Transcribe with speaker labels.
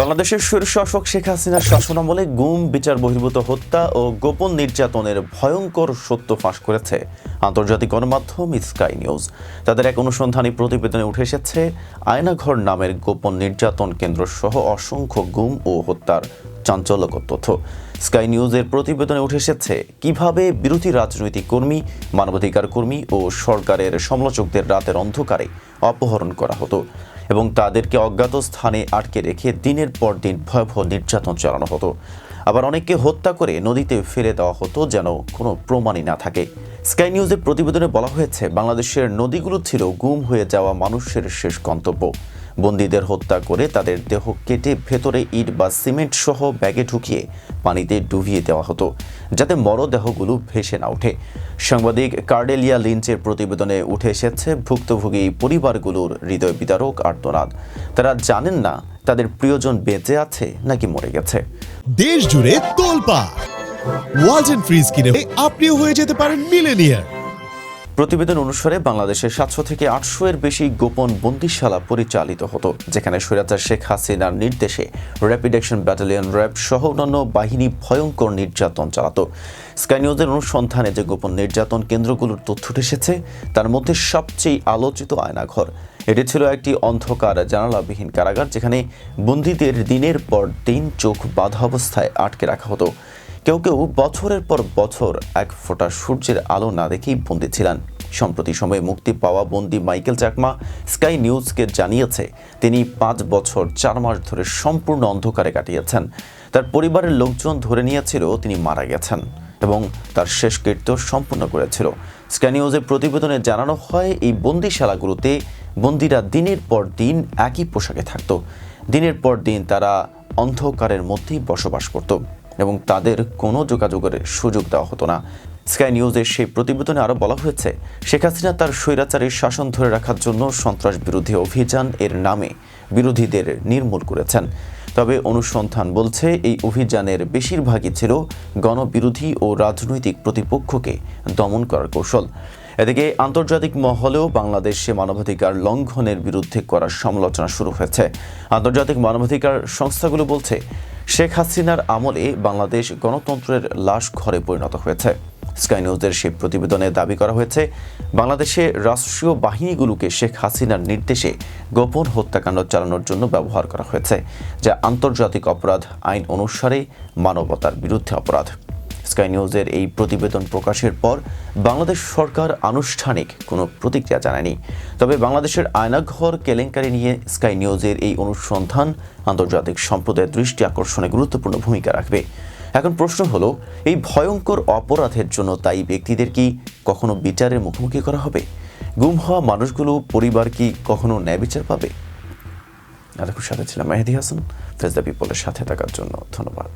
Speaker 1: বাংলাদেশের শীর্ষশাসক শেখ হাসিনার শাসনামলে গুম, বিচার বহির্ভূত হত্যা ও গোপন নির্যাতনের ভয়ঙ্কর সত্য ফাঁস করেছে আন্তর্জাতিক গণমাধ্যম স্কাই নিউজ। তাদের এক অনুসন্ধানী প্রতিবেদনে উঠে এসেছে, আয়নাঘর নামের গোপন নির্যাতন কেন্দ্র সহ অসংখ্য গুম ও হত্যার চাঞ্চল্যকর তথ্য। স্কাই নিউজের প্রতিবেদনে উঠে এসেছে কীভাবে বিরোধী রাজনৈতিক কর্মী, মানবাধিকার কর্মী ও সরকারের সমালোচকদের রাতের অন্ধকারে অপহরণ করা হতো এবং তাদেরকে অজ্ঞাত স্থানে আটকে রেখে দিনের পর দিন ভয়াবহ নির্যাতন চালানো হতো। আবার অনেককে হত্যা করে নদীতে ফেলে দেওয়া হতো যেন কোনো প্রমাণই না থাকে। স্কাই নিউজের প্রতিবেদনে বলা হয়েছে, বাংলাদেশের নদীগুলো ছিল গুম হয়ে যাওয়া মানুষের শেষ গন্তব্য। বন্দীদের হত্যা করে তাদের দেহ কেটে ভেতরে ইট বা সিমেন্ট সহ ব্যাগে ঢুকিয়ে পানিতে ডুবিয়ে দেওয়া হতো, যাতে মরদেহগুলো ভেসে না ওঠে। সাংবাদিক কার্ডেলিয়া লিঞ্চের প্রতিবেদনে উঠে এসেছে ভুক্তভোগী পরিবারগুলোর হৃদয় বিদারক আর্তনাদ। তারা জানেন না তাদের প্রিয়জন বেঁচে আছে নাকি মরে গেছে।
Speaker 2: দেশ জুড়ে তোলপা ওয়াজ ফ্রিজ কিনে আপনিও হয়ে যেতে পারেন মিলেনিয়ার।
Speaker 1: প্রতিবেদন অনুসারে বাংলাদেশে সাতশো থেকে আটশো এর বেশি গোপন বন্দিশালা পরিচালিত হতো, যেখানে স্বৈরাচার শেখ হাসিনার নির্দেশে র্যাপিড অ্যাকশন ব্যাটালিয়ন র্যাব সহ অন্যান্য বাহিনী ভয়ঙ্কর নির্যাতন চালাতো। স্কাই নিউজের অনুসন্ধানে যে গোপন নির্যাতন কেন্দ্রগুলোর তথ্য এসেছে, তার মধ্যে সবচেয়ে আলোচিত আয়নাঘর। এটি ছিল একটি অন্ধকার জানালাবিহীন কারাগার, যেখানে বন্দীদের দিনের পর দিন চোখ বাঁধা অবস্থায় আটকে রাখা হতো। কেউ কেউ বছরের পর বছর এক ফোঁটা সূর্যের আলো না দেখেই বন্দী ছিলেন। সম্প্রতি সময়ে মুক্তি পাওয়া বন্দি মাইকেল চাকমা স্কাই নিউজকে জানিয়েছে, তিনি পাঁচ বছর চার মাস ধরে সম্পূর্ণ অন্ধকারে কাটিয়েছেন। তার পরিবারের লোকজন ধরে নিয়েছিল তিনি মারা গেছেন এবং তার শেষকৃত্য সম্পূর্ণ করেছিল। স্কাই নিউজের প্রতিবেদনে জানানো হয়, এই বন্দিশালাগুলোতে বন্দিরা দিনের পর দিন একই পোশাকে থাকতো। দিনের পর দিন তারা অন্ধকারের মধ্যেই বসবাস করত। এবং তাদের কোনো যোগাযোগের সুযোগ দেওয়া হতো না। স্কাই নিউজের সেই প্রতিবেদনে আরও বলা হয়েছে, শেখ হাসিনা তার স্বৈরাচারী শাসন ধরে রাখার জন্য সন্ত্রাস বিরোধী অভিযান এর নামে বিরোধীদের নির্মূল করেছেন। তবে অনুসন্ধান বলছে, এই অভিযানের বেশিরভাগই ছিল গণবিরোধী ও রাজনৈতিক প্রতিপক্ষকে দমন করার কৌশল। এদিকে আন্তর্জাতিক মহলেও বাংলাদেশে মানবাধিকার লঙ্ঘনের বিরুদ্ধে করার সমালোচনা শুরু হয়েছে। আন্তর্জাতিক মানবাধিকার সংস্থাগুলো বলছে শেখ হাসিনার আমলে বাংলাদেশ গণতন্ত্রের লাশ ঘরে পরিণত হয়েছে। স্কাই নিউজের সেই প্রতিবেদনে দাবি করা হয়েছে, বাংলাদেশে রাষ্ট্রীয় বাহিনীগুলোকে শেখ হাসিনার নির্দেশে গোপন হত্যাকাণ্ড চালানোর জন্য ব্যবহার করা হয়েছে, যা আন্তর্জাতিক অপরাধ আইন অনুসারে মানবতার বিরুদ্ধে অপরাধ। স্কাই নিউজের এই প্রতিবেদন প্রকাশের পর বাংলাদেশ সরকার আনুষ্ঠানিক কোনো প্রতিক্রিয়া জানায়নি। তবে বাংলাদেশের আয়নাঘর, কেলেঙ্কারি নিয়ে স্কাই নিউজের এই অনুসন্ধান আন্তর্জাতিক সম্প্রদায়ের দৃষ্টি আকর্ষণে গুরুত্বপূর্ণ ভূমিকা রাখবে। এখন প্রশ্ন হলো, এই ভয়ঙ্কর অপরাধের জন্য তাই ব্যক্তিদের কি কখনো বিচারের মুখোমুখি করা হবে? গুম হওয়া মানুষগুলো, পরিবার কি কখনো ন্যায় বিচার পাবে? এতক্ষণ সাথে ছিলাম মেহেদি হাসান। দ্য পিপলের সাথে থাকার জন্য ধন্যবাদ।